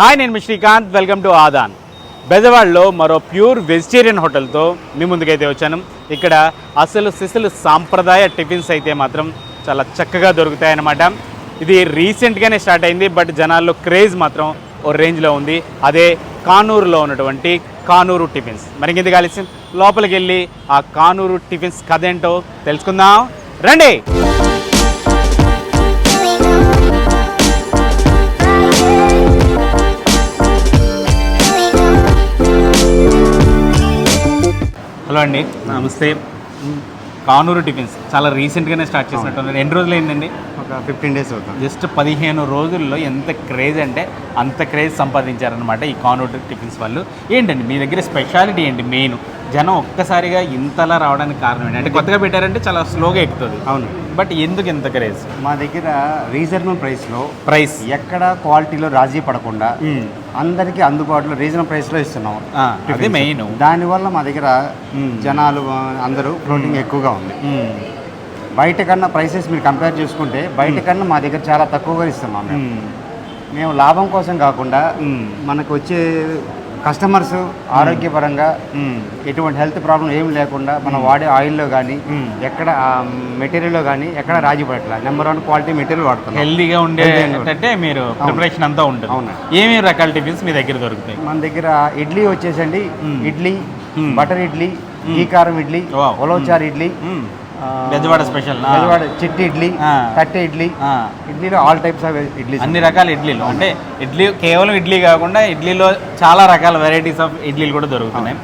Hi నేను మీ Srikanth. Welcome to Aadan. బెజవాడలో మరో ప్యూర్ వెజిటేరియన్ హోటల్తో మీ ముందుకైతే వచ్చాను. ఇక్కడ అసలు సిసలు సాంప్రదాయ టిఫిన్స్ అయితే మాత్రం చాలా చక్కగా దొరుకుతాయన్నమాట. ఇది రీసెంట్గానే స్టార్ట్ అయింది బట్ జనాల్లో క్రేజ్ మాత్రం ఓ రేంజ్లో ఉంది. అదే కానూరులో ఉన్నటువంటి కానూరు టిఫిన్స్. మరి ఇంకెందుకు కలిసి లోపలికి వెళ్ళి ఆ కానూరు టిఫిన్స్ కథ ఏంటో తెలుసుకుందాం. రండి! హలో అండి. నమస్తే. కానూరు టిఫిన్స్. చాలా రీసెంట్గానే స్టార్ట్ చేసినట్టు ఎన్ని రోజులు అయిందండి? ఒక ఫిఫ్టీన్ డేస్ అవుతుంది. జస్ట్ పదిహేను రోజుల్లో ఎంత క్రేజ్ అంటే అంత క్రేజ్ సంపాదించారనమాట ఈ కానూరు టిఫిన్స్ వాళ్ళు. ఏంటండి మీ దగ్గర స్పెషాలిటీ ఏంటి? మెయిన్ జనం ఒక్కసారిగా ఇంతలా రావడానికి కారణం ఏంటి? అంటే కొత్తగా పెట్టారంటే చాలా స్లోగా ఎక్కుతుంది. అవును. బట్ ఎందుకు ఇంత క్రేజ్? మా దగ్గర రీజనబుల్ ప్రైస్లో ప్రైస్. ఎక్కడ క్వాలిటీలో రాజీ పడకుండా అందరికీ అందుబాటులో రీజనబుల్ ప్రైస్లో ఇస్తున్నాం అది మెయిన్. దానివల్ల మా దగ్గర జనాలు అందరూ ఫ్లోటింగ్ ఎక్కువగా ఉంది. బయట కన్నా ప్రైసెస్ మీరు కంపేర్ చేసుకుంటే బయట కన్నా మా దగ్గర చాలా తక్కువగా ఇస్తున్నాం మేము. లాభం కోసం కాకుండా మనకు వచ్చే కస్టమర్స్ ఆరోగ్యపరంగా ఎటువంటి హెల్త్ ప్రాబ్లం ఏం లేకుండా మనం వాడే ఆయిల్లో కానీ ఎక్కడ మెటీరియల్లో కానీ ఎక్కడ రాజీ పడట్లా? నెంబర్ వన్ క్వాలిటీ మెటీరియల్ వాడుతున్నాం. హెల్దీగా ఉండే అంటే మీరు ప్రిపరేషన్ అంతా ఉంటుంది. అవును. ఏమేమి రకాల టిఫిన్స్ మీ దగ్గర దొరుకుతాయి? మన దగ్గర ఇడ్లీ వచ్చేసండి. ఇడ్లీ. బటర్ ఇడ్లీ గీ కారం ఇడ్లీ. ఉలవచారు ఇడ్లీ బెజవాడ స్పెషల్. బెజవాడ చిట్టి ఇడ్లీ. కట్టె ఇడ్లీ. ఇడ్లీలో ఆల్ టైప్స్ ఆఫ్ ఇడ్లీ అన్ని రకాల ఇడ్లీలు. అంటే ఇడ్లీ కేవలం ఇడ్లీ కాకుండా ఇడ్లీలో చాలా రకాల వెరైటీస్ ఆఫ్ ఇడ్లీలు కూడా దొరుకుతున్నాయి.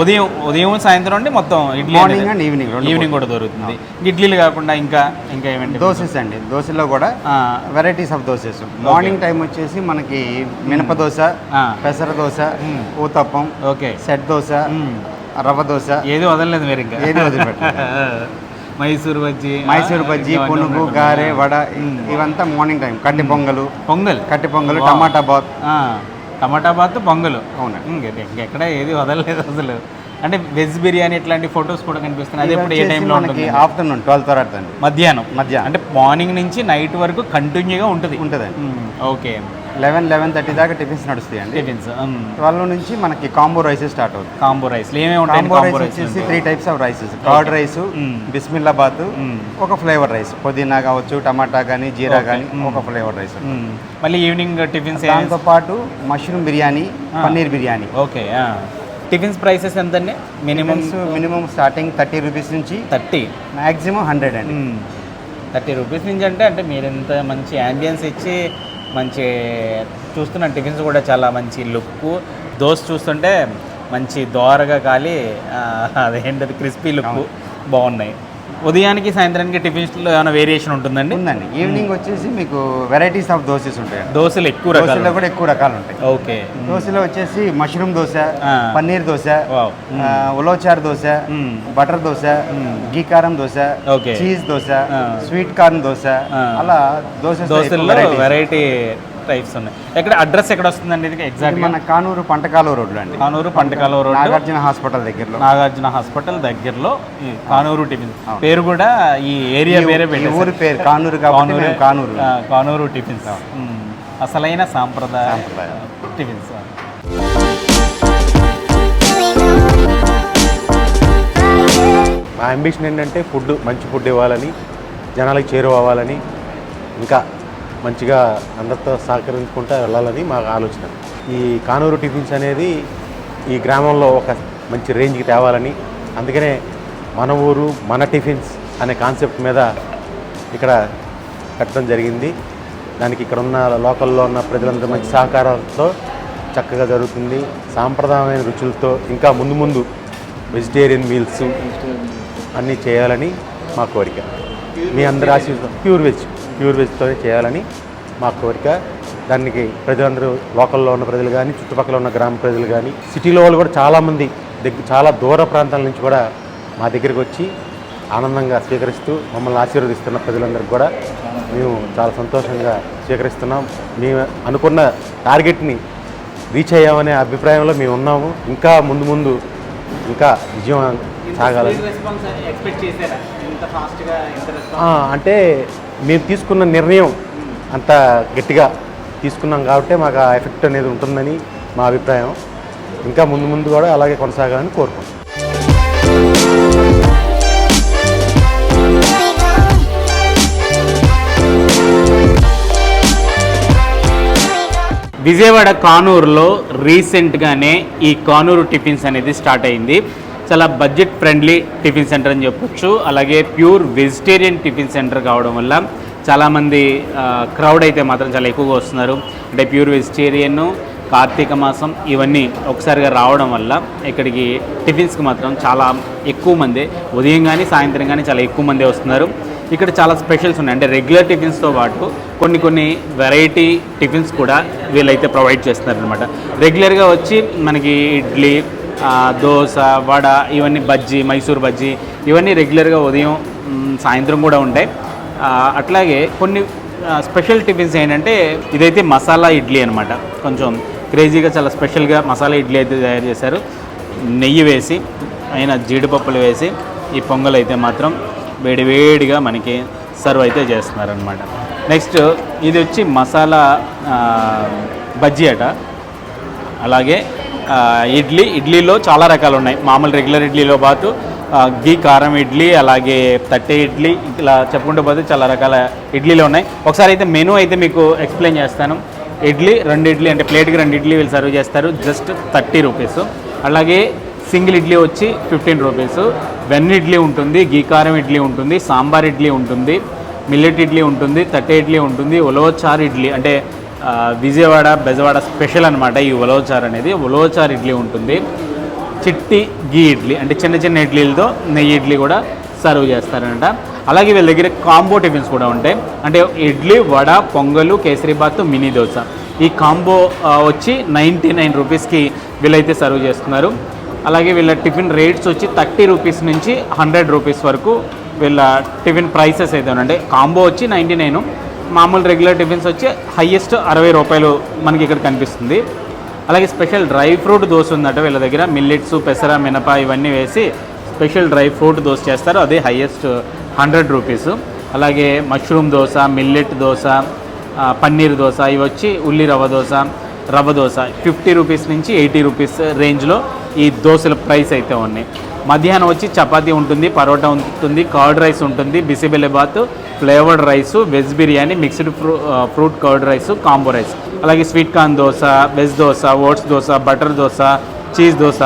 ఉదయం ఉదయం సాయంత్రం అంటే మొత్తం idli morning and evening evening కూడా దొరుకుతుంది. ఇడ్లీలు కాకుండా ఇంకా ఇంకా ఏమంటే దోసెస్ అండి. దోశలో కూడా varieties of dosas morning time వచ్చేసి మనకి మినప దోశ. పెసర దోశ. ఊతప్పం ఓకే. సెట్ దోశ. రవ్వ దోశ. ఏది వదలలేదు మీరు ఇంకా. ఏది వదిలిపెట్టలేదు. మైసూర్ బజ్జీ మైసూర్ బజ్జీ పునుగు గారె వడ. ఇవంతా మార్నింగ్ టైం కట్టి పొంగలు. పొంగల్? కట్టి pongal. Tomato bath. Tomato bath pongal. అవునండి. ఇంక- ఇంకెక్కడ ఏది వదలలేదు అసలు. అంటే వెజ్ బిర్యానీ ఇట్లాంటి ఫొటోస్ కూడా కనిపిస్తున్నాయి. అది ఇప్పుడు ఏ టైంలో ఉంటుంది? ఆఫ్టర్నూన్ ట్వెల్వ్ తర్వాత అండి మధ్యాహ్నం. మధ్యాహ్నం. అంటే మార్నింగ్ నుంచి నైట్ వరకు కంటిన్యూగా ఉంటుంది. ఉంటుందండి. ఓకే. లెవెన్ లెవెన్ థర్టీ దాకా టిఫిన్స్ నడుస్తాయండి. టిఫిన్స్ ట్వెల్వ్ నుంచి మనకి కాంబో రైసెస్ స్టార్ట్ అవుతుంది. కాంబో రైస్ ఏమేమి ఉంటాయి కాంబో రైస్ రైస్ వచ్చేసి three types of rices curd rice. బిస్మిల్లాబాద్. ఒక ఫ్లేవర్ రైస్. పుదీనా కావచ్చు టమాటా కానీ జీరా. కానీ. ఒక ఫ్లేవర్ రైస్ మళ్ళీ ఈవినింగ్ టిఫిన్స్ దాంతో పాటు mushroom biryani. Paneer biryani. Okay tiffins prices ఎంతండి? Minimum minimum starting thirty rupees నుంచి థర్టీ. మాక్సిమం హండ్రెడ్ అండి. థర్టీ రూపీస్ నుంచి అంటే అంటే మీరు ఇంత మంచి యాంబియన్స్ ఇచ్చి మంచి చూస్తున్న టిఫిన్స్ కూడా చాలా మంచి లుక్ దోశ చూస్తుంటే మంచి దోరగా కాలి అదేంటది క్రిస్పీ లుక్. బాగున్నాయి ఉదయానికి సాయంత్రానికి టిఫిన్స్లో ఏమైనా వేరియేషన్ ఉంటుందండి ఉందండి ఈవినింగ్ వచ్చేసి మీకు వెరైటీస్ ఆఫ్ దోసెస్ ఉంటాయండి దోశలు ఎక్కువ దోశలో రకాలు కూడా ఎక్కువ రకాలు ఉంటాయి ఓకే దోశలో వచ్చేసి మష్రూమ్ దోశ. పన్నీర్ దోశ ఉలవచారు దోశ. బటర్ దోశ. గీ కారం dosa. Cheese dosa. Sweet corn dosa. అలా దోశ దోశల్లో వెరైటీ టైప్స్ ఉన్నాయి. ఎక్కడ అడ్రస్ ఎక్కడ వస్తుందండి ఇది ఎగ్జాక్ట్ మన కానూరు పంటకాలు రోడ్లు అండి. కానూరు పంటకాల రోడ్ నాగార్జున హాస్పిటల్ దగ్గరలో. నాగార్జున హాస్పిటల్ దగ్గరలో ఈ కానూరు టిఫిన్. పేరు కూడా ఈ ఏరియా వేరే. ఊరి పేరు కానూరు కాబట్టి కానూరే- కానూరు. కానూరు టిఫిన్స్. అసలైన సాంప్రదాయ సాంప్రదాయ. టిఫిన్స్ మా అంబిషన్ ఏంటంటే ఫుడ్ మంచి ఫుడ్ ఇవ్వాలని జనాలకు చేరువవ్వాలని ఇంకా మంచిగా అందరితో సహకరించుకుంటూ వెళ్ళాలని మా ఆలోచన. ఈ కానూరు టిఫిన్స్ అనేది ఈ గ్రామంలో ఒక మంచి రేంజ్కి తేవాలని అందుకనే మన ఊరు మన టిఫిన్స్ అనే కాన్సెప్ట్ మీద ఇక్కడ కట్టడం జరిగింది. దానికి ఇక్కడ ఉన్న లోకల్లో ఉన్న ప్రజలందరూ మంచి సహకారంతో చక్కగా జరుగుతుంది. సాంప్రదాయమైన రుచులతో ఇంకా ముందు ముందు వెజిటేరియన్ మీల్స్ అన్నీ చేయాలని మా కోరిక. మీ అందరి ఆశీర్వాదం. Pure veg. ప్యూర్ వెజ్తోనే చేయాలని మా కోరిక. దానికి ప్రజలందరూ లోకల్లో ఉన్న ప్రజలు కానీ చుట్టుపక్కల ఉన్న గ్రామ ప్రజలు కానీ సిటీలో వాళ్ళు కూడా చాలామంది దగ్గర చాలా దూర ప్రాంతాల నుంచి కూడా మా దగ్గరికి వచ్చి ఆనందంగా స్వీకరిస్తూ మమ్మల్ని ఆశీర్వదిస్తున్న ప్రజలందరికీ కూడా మేము చాలా సంతోషంగా స్వీకరిస్తున్నాం. మేము అనుకున్న టార్గెట్ని రీచ్ అయ్యామనే అభిప్రాయంలో మేము ఉన్నాము. ఇంకా ముందు ముందు ఇంకా విజయం ఆ, అంటే మేము తీసుకున్న నిర్ణయం అంత గట్టిగా తీసుకున్నాం కాబట్టి మాకు ఆ ఎఫెక్ట్ అనేది ఉంటుందని మా అభిప్రాయం. ఇంకా ముందు ముందు కూడా అలాగే కొనసాగాలని కోరుకుంటున్నాం. విజయవాడ కానూరులో రీసెంట్గానే ఈ కానూరు టిఫిన్స్ అనేది స్టార్ట్ అయింది. చాలా బడ్జెట్ ఫ్రెండ్లీ టిఫిన్ సెంటర్ అని చెప్పొచ్చు. అలాగే ప్యూర్ వెజిటేరియన్ టిఫిన్ సెంటర్ కావడం వల్ల చాలామంది క్రౌడ్ అయితే మాత్రం చాలా ఎక్కువగా వస్తున్నారు. అంటే ప్యూర్ వెజిటేరియన్ కార్తీక మాసం ఇవన్నీ ఒకసారిగా రావడం వల్ల ఇక్కడికి టిఫిన్స్కి మాత్రం చాలా ఎక్కువ మంది ఉదయం కానీ సాయంత్రం కానీ చాలా ఎక్కువ మంది వస్తున్నారు. ఇక్కడ చాలా స్పెషల్స్ ఉన్నాయి. అంటే రెగ్యులర్ టిఫిన్స్తో పాటు కొన్ని కొన్ని వెరైటీ టిఫిన్స్ కూడా వీళ్ళైతే ప్రొవైడ్ చేస్తున్నారు అనమాట రెగ్యులర్గా వచ్చి మనకి ఇడ్లీ దోశ వడ ఇవన్నీ బజ్జీ మైసూర్ బజ్జీ ఇవన్నీ రెగ్యులర్గా ఉదయం సాయంత్రం కూడా ఉంటాయి. అట్లాగే కొన్ని స్పెషల్ టిఫిన్స్ ఏంటంటే ఇదైతే మసాలా ఇడ్లీ అనమాట కొంచెం క్రేజీగా చాలా స్పెషల్గా మసాలా ఇడ్లీ అయితే తయారు చేశారు. నెయ్యి వేసి అయిన జీడిపప్పులు వేసి ఈ పొంగల్ అయితే మాత్రం వేడివేడిగా మనకి సర్వ్ అయితే చేస్తున్నారనమాట నెక్స్ట్ ఇది వచ్చి మసాలా బజ్జీ అట. అలాగే ఇడ్లీ ఇడ్లీలో చాలా రకాలు ఉన్నాయి మామూలు రెగ్యులర్ ఇడ్లీలో పాటు గీ కారం ఇడ్లీ అలాగే తట్టె ఇడ్లీ ఇలా చెప్పుకుంటూ పోతే చాలా రకాల ఇడ్లీలు ఉన్నాయి. ఒకసారి అయితే మెనూ అయితే మీకు ఎక్స్ప్లెయిన్ చేస్తాను. ఇడ్లీ రెండు ఇడ్లీ అంటే ప్లేట్కి రెండు ఇడ్లీ వీళ్ళు సర్వ్ చేస్తారు. Just thirty rupees. అలాగే సింగిల్ ఇడ్లీ వచ్చి ఫిఫ్టీన్ రూపీస్. వెన్ ఇడ్లీ ఉంటుంది గీ కారం ఇడ్లీ ఉంటుంది సాంబార్ ఇడ్లీ ఉంటుంది మిల్లెట్ ఇడ్లీ ఉంటుంది తట్టె ఇడ్లీ ఉంటుంది ఉలవచారు ఇడ్లీ అంటే విజయవాడ బెజవాడ స్పెషల్ అనమాట ఈ ఉలవచారు అనేది. ఉలవచారు ఇడ్లీ ఉంటుంది. చిట్టి గీ ఇడ్లీ అంటే చిన్న చిన్న ఇడ్లీలతో నెయ్యి ఇడ్లీ కూడా సర్వ్ చేస్తారనమాట అలాగే వీళ్ళ దగ్గర కాంబో టిఫిన్స్ కూడా ఉంటాయి. అంటే ఇడ్లీ వడ పొంగలు కేసరీబాత్ మినీ దోశ. ఈ కాంబో వచ్చి నైంటీ నైన్ రూపీస్కి వీళ్ళైతే సర్వ్ చేస్తున్నారు. అలాగే వీళ్ళ టిఫిన్ రేట్స్ వచ్చి థర్టీ రూపీస్ నుంచి హండ్రెడ్ రూపీస్ వరకు వీళ్ళ టిఫిన్ ప్రైసెస్ అయితే ఉన్నాయి. కాంబో వచ్చి నైంటీ నైన్. మామూలు రెగ్యులర్ టిఫిన్స్ వచ్చి హయ్యెస్ట్ అరవై రూపాయలు మనకి ఇక్కడ కనిపిస్తుంది. అలాగే స్పెషల్ డ్రై ఫ్రూట్ దోశ ఉందట వీళ్ళ దగ్గర. మిల్లెట్స్ పెసర మినప ఇవన్నీ వేసి స్పెషల్ డ్రై ఫ్రూట్ దోశ చేస్తారు. అదే హయ్యెస్ట్ హండ్రెడ్ రూపీస్. అలాగే మష్రూమ్ దోశ మిల్లెట్ దోశ పన్నీర్ దోశ ఇవి వచ్చి ఉల్లి రవ్వ దోశ రవ్వ దోశ. ఫిఫ్టీ రూపీస్ నుంచి ఎయిటీ రూపీస్ రేంజ్లో ఈ దోశల ప్రైస్ అయితే ఉన్నాయి. మధ్యాహ్నం వచ్చి చపాతీ ఉంటుంది పరోటా ఉంటుంది కర్డ్ రైస్ ఉంటుంది బిసిబెల్లెబాత్ flavoured rice veg biryani mixed ఫ్రూ fruit curd rice combo rice. అలాగే sweet corn dosa veg dosa oats dosa butter dosa cheese dosa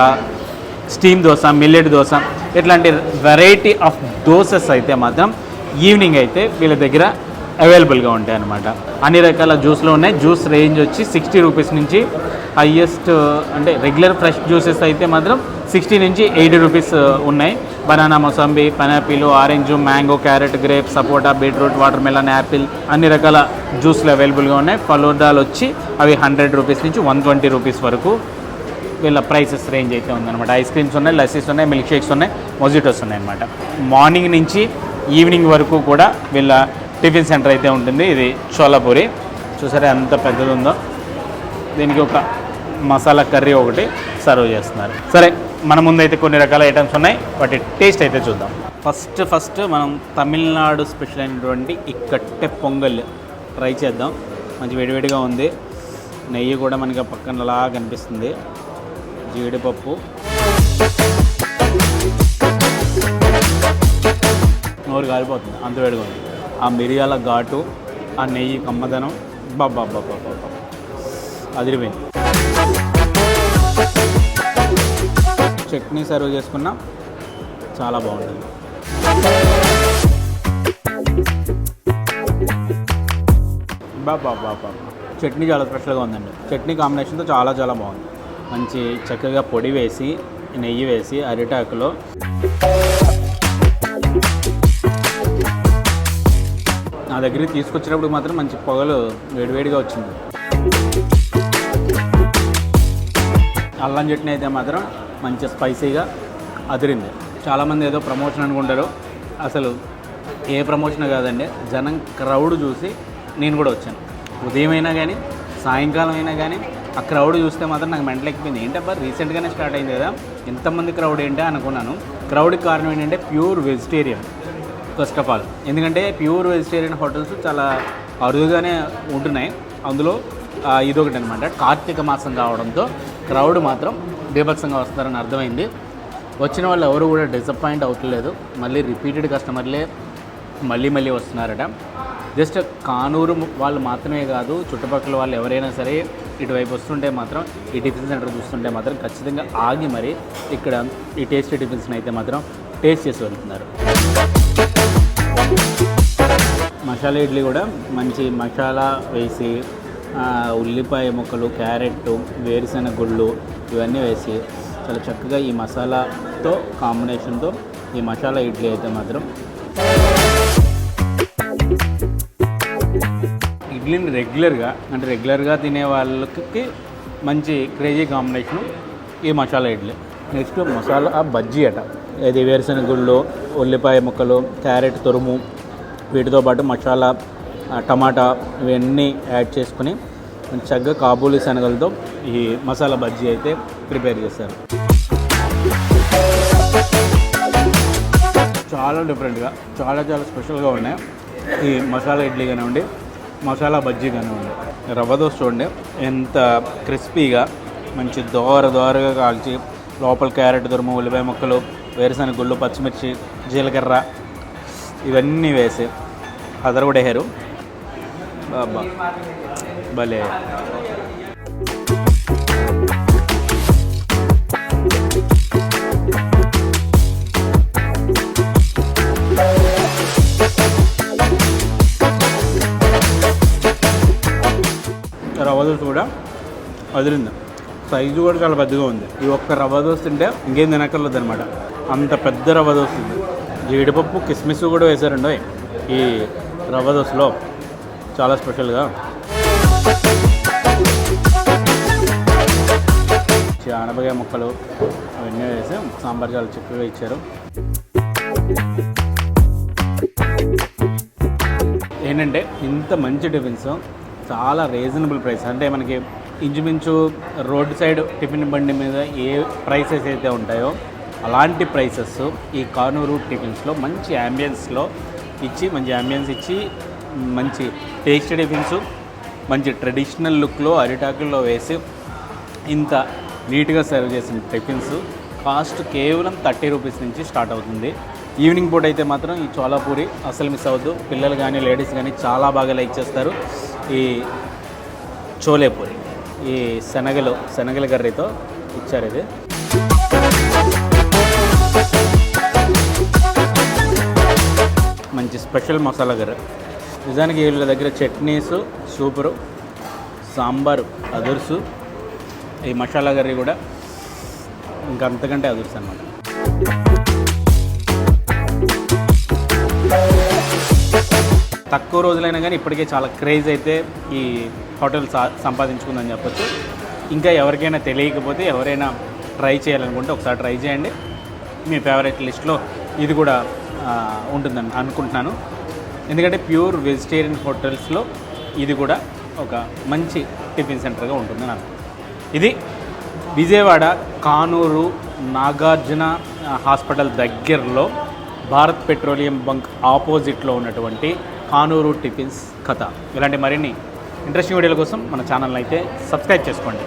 steam dosa millet dosa ఇట్లాంటి వెరైటీ ఆఫ్ దోసెస్ అయితే మాత్రం ఈవినింగ్ అయితే వీళ్ళ దగ్గర అవైలబుల్గా ఉంటాయి అన్నమాట అన్ని రకాల జ్యూస్లు ఉన్నాయి. జ్యూస్ రేంజ్ వచ్చి సిక్స్టీ రూపీస్ నుంచి హయ్యెస్ట్ uh, అంటే రెగ్యులర్ ఫ్రెష్ జ్యూసెస్ అయితే మాత్రం సిక్స్టీ నుంచి ఎయిటీ రూపీస్ uh, ఉన్నాయి. Banana mosambi pineapple orange mango carrot grape sapota beetroot watermelon apple అన్ని రకాల జ్యూస్లు అవైలబుల్గా ఉన్నాయి. ఫలోడాలు వచ్చి అవి హండ్రెడ్ రూపీస్ నుంచి వన్ ట్వంటీ రూపీస్ వరకు. వీళ్ళ ప్రైసెస్ రేంజ్ అయితే ఉందన్నమాట. ఐస్ క్రీమ్స్ ఉన్నాయి లస్సీస్ ఉన్నాయి మిల్క్ షేక్స్ ఉన్నాయి మొజిటోస్ ఉన్నాయి అనమాట మార్నింగ్ నుంచి ఈవినింగ్ వరకు కూడా వీళ్ళ టిఫిన్ సెంటర్ అయితే ఉంటుంది. ఇది చోలాపూరి చూసారా ఎంత పెద్దది ఉందో దీనికి ఒక మసాలా కర్రీ ఒకటి సర్వ్ చేస్తున్నారు. సరే మన ముందైతే కొన్ని రకాల ఐటమ్స్ ఉన్నాయి. వాటి టేస్ట్ అయితే చూద్దాం. ఫస్ట్ ఫస్ట్ మనం తమిళనాడు స్పెషల్ అయినటువంటి ఈ పొంగల్ ట్రై చేద్దాం. మంచి వేడివేడిగా ఉంది. నెయ్యి కూడా మనకి పక్కన అలా కనిపిస్తుంది. జీడిపప్పు. నోరు కాలిపోతుంది. అంత వేడిగా ఉంది. ఆ మిరియాల ఘాటు ఆ నెయ్యి కమ్మదనం. బాబా బాబా బాబా అదిరిపోయింది. చట్నీ సర్వ్ చేసుకున్నా చాలా బాగుంటుంది. బాబా బాబా చట్నీ చాలా స్పెషల్గా ఉందండి. చట్నీ కాంబినేషన్తో చాలా చాలా బాగుంది. మంచి చక్కగా పొడి వేసి నెయ్యి వేసి అరిటాకులో నా దగ్గరికి తీసుకొచ్చినప్పుడు మాత్రం మంచి పొగలు వేడివేడిగా వచ్చింది. అల్లం చట్నీ అయితే మాత్రం మంచి స్పైసీగా అదిరింది. చాలామంది ఏదో ప్రమోషన్ అనుకుంటారు. అసలు ఏ ప్రమోషన్ కాదండి. జనం క్రౌడ్ చూసి నేను కూడా వచ్చాను. ఉదయం అయినా కానీ సాయంకాలం అయినా కానీ ఆ క్రౌడ్ చూస్తే మాత్రం నాకు మెంటల్ ఎక్కిపోయింది. ఏంటబ్బా రీసెంట్గానే స్టార్ట్ అయింది కదా. ఇంతమంది క్రౌడ్ ఏంటి అనుకున్నాను. క్రౌడ్కి కారణం ఏంటంటే pure vegetarian first of all ఎందుకంటే ప్యూర్ వెజిటేరియన్ హోటల్స్ చాలా అరుదుగానే ఉంటున్నాయి. అందులో ఇదొకటి అనమాట కార్తీక మాసం కావడంతో క్రౌడ్ మాత్రం బీభత్సంగా వస్తారని అర్థమైంది. వచ్చిన వాళ్ళు ఎవరు కూడా డిసప్పాయింట్ అవుతలేదు మళ్ళీ రిపీటెడ్ కస్టమర్లే మళ్ళీ మళ్ళీ వస్తున్నారట. జస్ట్ కానూరు వాళ్ళు మాత్రమే కాదు చుట్టుపక్కల వాళ్ళు ఎవరైనా సరే ఇటువైపు వస్తుంటే మాత్రం ఈ టిఫిన్ సెంటర్ చూస్తుంటే మాత్రం ఖచ్చితంగా ఆగి మరి ఇక్కడ ఈ టేస్టీ టిఫిన్స్ని అయితే మాత్రం టేస్ట్ చేసి వెళ్తున్నారు. మసాలా ఇడ్లీ కూడా మంచి మసాలా వేసి ఉల్లిపాయ ముక్కలు క్యారెట్ వేరుశెనగ గుళ్ళు ఇవన్నీ వేసి చాలా చక్కగా ఈ మసాలాతో కాంబినేషన్తో ఈ మసాలా ఇడ్లీ అయితే మాత్రం ఇడ్లీని రెగ్యులర్గా అంటే రెగ్యులర్గా తినే వాళ్ళకి మంచి క్రేజీ కాంబినేషన్ ఈ మసాలా ఇడ్లీ. నెక్స్ట్ మసాలా బజ్జీ అట. ఇది వేరుశెనగ గుళ్ళు ఉల్లిపాయ ముక్కలు క్యారెట్ తురుము వీటితో పాటు మసాలా టమాటా ఇవన్నీ యాడ్ చేసుకుని చక్కగా కాబూలి శనగలతో ఈ మసాలా బజ్జీ అయితే ప్రిపేర్ చేస్తారు చాలా డిఫరెంట్గా చాలా చాలా స్పెషల్గా ఉన్నాయి. ఈ మసాలా ఇడ్లీ కానివ్వండి మసాలా బజ్జీ కానివ్వండి రవ్వ దోశ చూడండి ఎంత క్రిస్పీగా మంచి దోర దోరగా కాల్చి లోపల క్యారెట్ దుర్మ ఉల్లిపాయ ముక్కలు వేరుశనగ గుళ్ళు పచ్చిమిర్చి జీలకర్ర ఇవన్నీ వేసి అదరగొడేశారు అబ్బా భలే రవ్వ దోశ కూడా వదిలింది సైజు కూడా చాలా పెద్దగా ఉంది. ఈ ఒక్క రవ్వ దోశ తింటే ఇంకేం తినక్కర్లేదు అనమాట అంత పెద్ద రవ్వ దోశ ఉంది. జీడిపప్పు కిస్మిస్ కూడా వేశారండి. ఈ రవ్వ దోశలో చాలా స్పెషల్గా. ఆనపకాయ ముక్కలు అవన్నీ వేసి సాంబార్ చాలా చక్కగా ఇచ్చారు. ఏంటంటే ఇంత మంచి టిఫిన్స్ చాలా రీజనబుల్ ప్రైస్. అంటే మనకి ఇంచుమించు రోడ్ సైడ్ టిఫిన్ బండి మీద ఏ ప్రైసెస్ అయితే ఉంటాయో అలాంటి ప్రైసెస్ ఈ కానూరు టిఫిన్స్లో మంచి యాంబియన్స్లో ఇచ్చి మంచి యాంబియన్స్ ఇచ్చి మంచి టేస్టీ టిఫిన్స్ మంచి ట్రెడిషనల్ లుక్లో అరిటాకుల్లో వేసి ఇంత నీట్గా సర్వ్ చేసిన టిఫిన్స్ కాస్ట్ కేవలం థర్టీ రూపీస్ నుంచి స్టార్ట్ అవుతుంది. ఈవినింగ్ పూట అయితే మాత్రం ఈ చోలాపూరి అసలు మిస్ అవ్వద్దు. పిల్లలు కానీ లేడీస్ కానీ చాలా బాగా లైక్ చేస్తారు. ఈ చోలేపూరి ఈ శనగలు శనగల కర్రీతో ఇచ్చారు ఇది. మంచి స్పెషల్ మసాలా కర్రీ. నిజానికి వీళ్ళ దగ్గర చట్నీస్ సూపరు సాంబారు అదుర్సు ఈ మసాలా కర్రీ కూడా ఇంకా అంతకంటే అదుర్సు అనమాట తక్కువ రోజులైనా కానీ ఇప్పటికే చాలా క్రేజ్ అయితే ఈ హోటల్ సా సంపాదించుకుందని చెప్పొచ్చు. ఇంకా ఎవరికైనా తెలియకపోతే ఎవరైనా ట్రై చేయాలనుకుంటే ఒకసారి ట్రై చేయండి. మీ ఫేవరెట్ లిస్ట్లో ఇది కూడా ఉంటుందని అనుకుంటున్నాను. ఎందుకంటే ప్యూర్ వెజిటేరియన్ హోటల్స్లో ఇది కూడా ఒక మంచి టిఫిన్ సెంటర్గా ఉంటుంది నాకు ఇది విజయవాడ కానూరు నాగార్జున హాస్పిటల్ దగ్గరలో భారత్ పెట్రోలియం బంక్ ఆపోజిట్లో ఉన్నటువంటి కానూరు టిఫిన్స్ కథ. ఇలాంటి మరిన్ని ఇంట్రెస్టింగ్ వీడియోల కోసం మన ఛానల్ని అయితే సబ్స్క్రైబ్ చేసుకోండి.